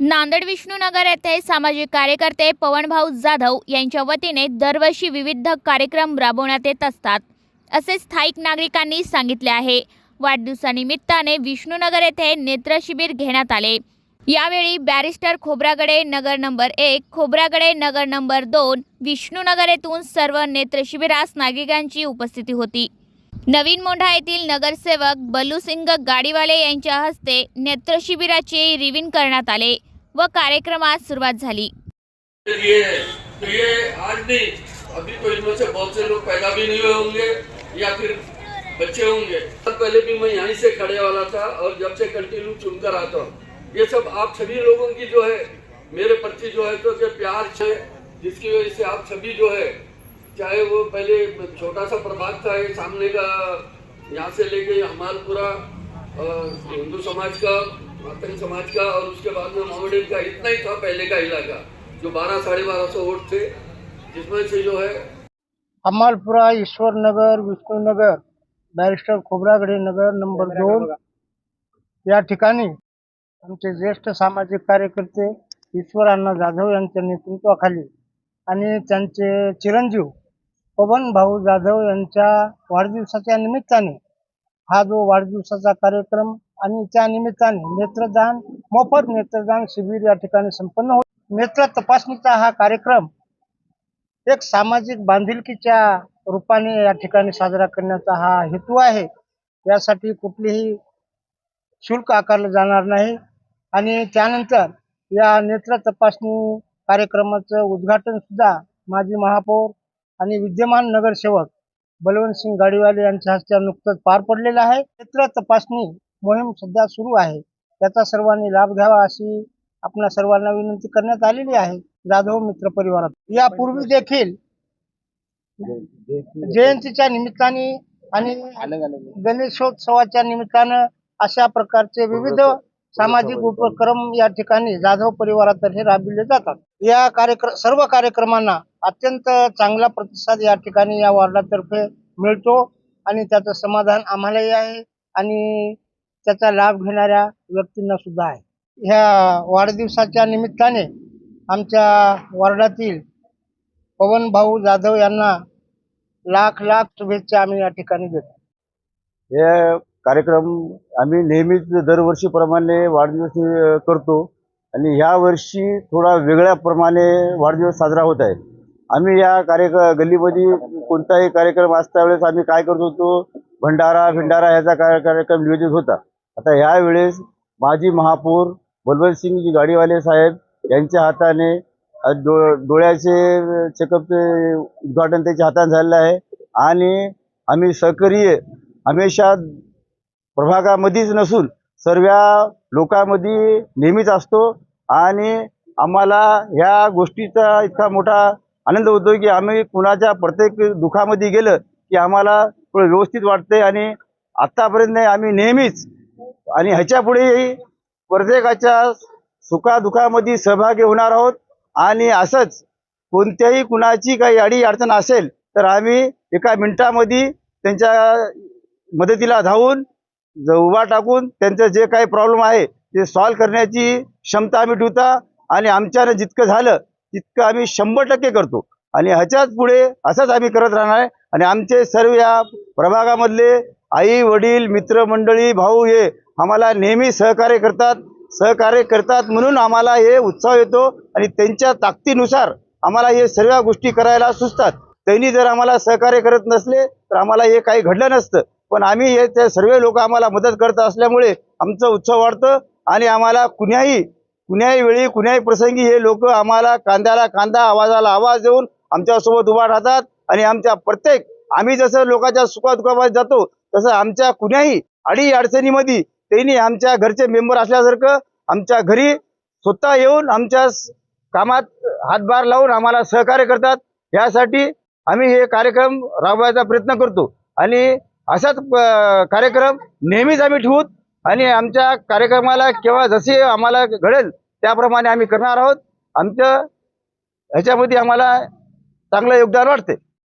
नांदेड विष्णुनगर येथे सामाजिक कार्यकर्ते पवनभाऊ जाधव यांच्या वतीने दरवर्षी विविध कार्यक्रम राबवण्यात येत असतात. असे स्थायिक नागरिकांनी सांगितले आहे. वाढदिवसानिमित्ताने विष्णुनगर येथे नेत्र शिबिर घेण्यात आले. यावेळी बॅरिस्टर खोब्रागडे नगर नंबर एक खोब्रागडे नगर नंबर दोन विष्णुनगर येथून सर्व नेत्र शिबिरास नागरिकांची उपस्थिती होती. नवीन मोंढा येथील नगरसेवक बलुसिंग गाडीवाले यांच्या हस्ते नेत्र शिबिराचे रिविन करण्यात आले. व कार्यक्रमास सुरुवात झाली. के लिए तो ये आज अभी तो पैदा भी नहीं हुए होंगे या फिर बच्चे होंगे। पहले भी मैं यहीं से खड़े वाला था और जब से कंटिन्यू चुनकर आता हूँ। ये सब आप सभी लोगों की जो है मेरे प्रति जो है तो प्यार है जिसकी वजह से आप सभी जो है चाहे वो पहले छोटा सा प्रभाग था ये सामने का यहाँ से लेके हमारा पूरा अ, हिंदू समाज का मातंग समाज का और उसके बाद में मोहम्मदन का इतना ही था पहले का इलाका जो बारह साढ़े बारह सौ वोट थे जिसमें से जो है अमालपुरा ईश्वरनगर विष्णुनगर बॅरिस्टर खोब्रागडे नगर नंबर दोन या ठिकाणी आमचे ज्येष्ठ सामाजिक कार्यकर्ते ईश्वर अण्णा जाधव यांच्या नेतृत्वाखाली आणि त्यांचे चिरंजीव पवन भाऊ जाधव यांच्या वाढदिवसाच्या निमित्ताने हा जो वाढदिवसाचा कार्यक्रम आणि त्या निमित्ताने नेत्रदान मोफत नेत्रदान शिबिर या ठिकाणी संपन्न होत नेत्र तपासणीचा हा कार्यक्रम एक सामाजिक बांधिलकीच्या रूपाने या ठिकाणी साजरा करण्याचा हा हेतू आहे. यासाठी कुठलीही शुल्क आकारलं जाणार नाही. आणि त्यानंतर या नेत्र तपासणी कार्यक्रमाचं उद्घाटन सुद्धा माजी महापौर आणि विद्यमान नगरसेवक बलवंत सिंग गाडीवाले यांच्या हस्ते नुकतंच पार पडलेलं आहे. नेत्र तपासणी मोहीम सध्या सुरू आहे. त्याचा सर्वांनी लाभ घ्यावा अशी आपल्या सर्वांना विनंती करण्यात आलेली आहे. जाधव मित्र परिवारात. यापूर्वी देखील जयंतीच्या निमित्ताने आणि गणेशोत्सवाच्या निमित्तानं अशा प्रकारचे विविध सामाजिक उपक्रम या ठिकाणी जाधव परिवारातर्फे राबविले जातात. या कार्यक्रम सर्व कार्यक्रमांना अत्यंत चांगला प्रतिसाद या ठिकाणी या वॉर्डातर्फे मिळतो आणि त्याचं समाधान आम्हालाही आहे आणि त्याचा लाभ घेणाऱ्या व्यक्तींना सुद्धा आहे. ह्या वाढदिवसाच्या निमित्ताने आमच्या वॉर्डातील पवन भाऊ जाधव यांना लाख लाख शुभेच्छा आम्ही या ठिकाणी देतो. हे कार्यक्रम आम्ही नेहमीच दरवर्षीप्रमाणे वाढदिवस करतो. आणि ह्या वर्षी थोडा वेगळ्या प्रमाणे वाढदिवस साजरा होत आहे. आम्ही या कार्यक गल्लीमध्ये कोणताही कार्यक्रम असता वेळेस आम्ही काय करत होतो? भंडारा भिंडारा ह्याचा कार्यक्रम नियोजित होता. आता ह्या वेळेस माजी महापौर बलवंतसिंगजी गाडीवाले साहेब यांच्या हाताने डो डोळ्याचे चेकअपचे उद्घाटन त्याच्या हाताने झालेलं आहे. आणि आम्ही सक्रिय हमेशा प्रभागामध्येच नसून सर्व लोकांमध्ये नेहमीच असतो आणि आम्हाला ह्या गोष्टीचा इतका मोठा आनंद होतो की आम्ही कुणाच्या प्रत्येक दुःखामध्ये गेलं की आम्हाला थोडं व्यवस्थित वाटते आणि आत्तापर्यंत नाही आम्ही नेहमीच आणि ह्याच्यापुढेही प्रत्येकाच्या सुखादुखामध्ये सहभागी होणार आहोत आणि असंच कोणत्याही कुणाची काही अडी अडचण असेल तर आम्ही एका मिनिटामध्ये त्यांच्या मदतीला धावून उभा टाकून त्यांचं जे काही प्रॉब्लेम आहे ते सॉल्व्ह करण्याची क्षमता आम्ही ठेवता आणि आमच्यानं जितकं झालं तितकं आम्ही शंभर टक्के करतो. आणि ह्याच्याच पुढे असंच आम्ही करत राहणार आहे. आणि आमचे सर्व या प्रभागामधले आई वडील मित्रमंडळी भाऊ हे आम्हाला नेहमी सहकार्य करतात. सहकार्य करतात म्हणून आम्हाला हे उत्साह येतो आणि त्यांच्या ताकदीनुसार आम्हाला हे सर्व गोष्टी करायला सुचतात. त्यांनी जर आम्हाला सहकार्य करत नसले तर आम्हाला हे काही घडलं नसतं. पण आम्ही हे ते सर्व लोक आम्हाला मदत करत असल्यामुळे आमचं उत्सव वाढतं आणि आम्हाला कुण्याही कुण्याही वेळी कुण्याही प्रसंगी हे लोक आम्हाला कांद्याला कांदा आवाजाला आवाज देऊन आमच्यासोबत उभा राहतात आणि आमच्या प्रत्येक आम्ही जसं लोकांच्या सुखादुखामध्ये जातो तसं आमच्या कुण्याही अडी अडचणीमध्ये त्यांनी आमच्या घरचे मेंबर असल्यासारखं आमच्या घरी स्वतः येऊन आमच्या कामात हातभार लावून आम्हाला सहकार्य करतात. यासाठी आम्ही हे कार्यक्रम राबवायचा प्रयत्न करतो. आणि असाच कार्यक्रम नेहमीच आम्ही ठेवूत आणि आमच्या कार्यक्रमाला केव्हा जसे आम्हाला घडेल त्याप्रमाणे आम्ही करणार आहोत. आमचं ह्याच्यामध्ये आम्हाला चांगलं योगदान वाटते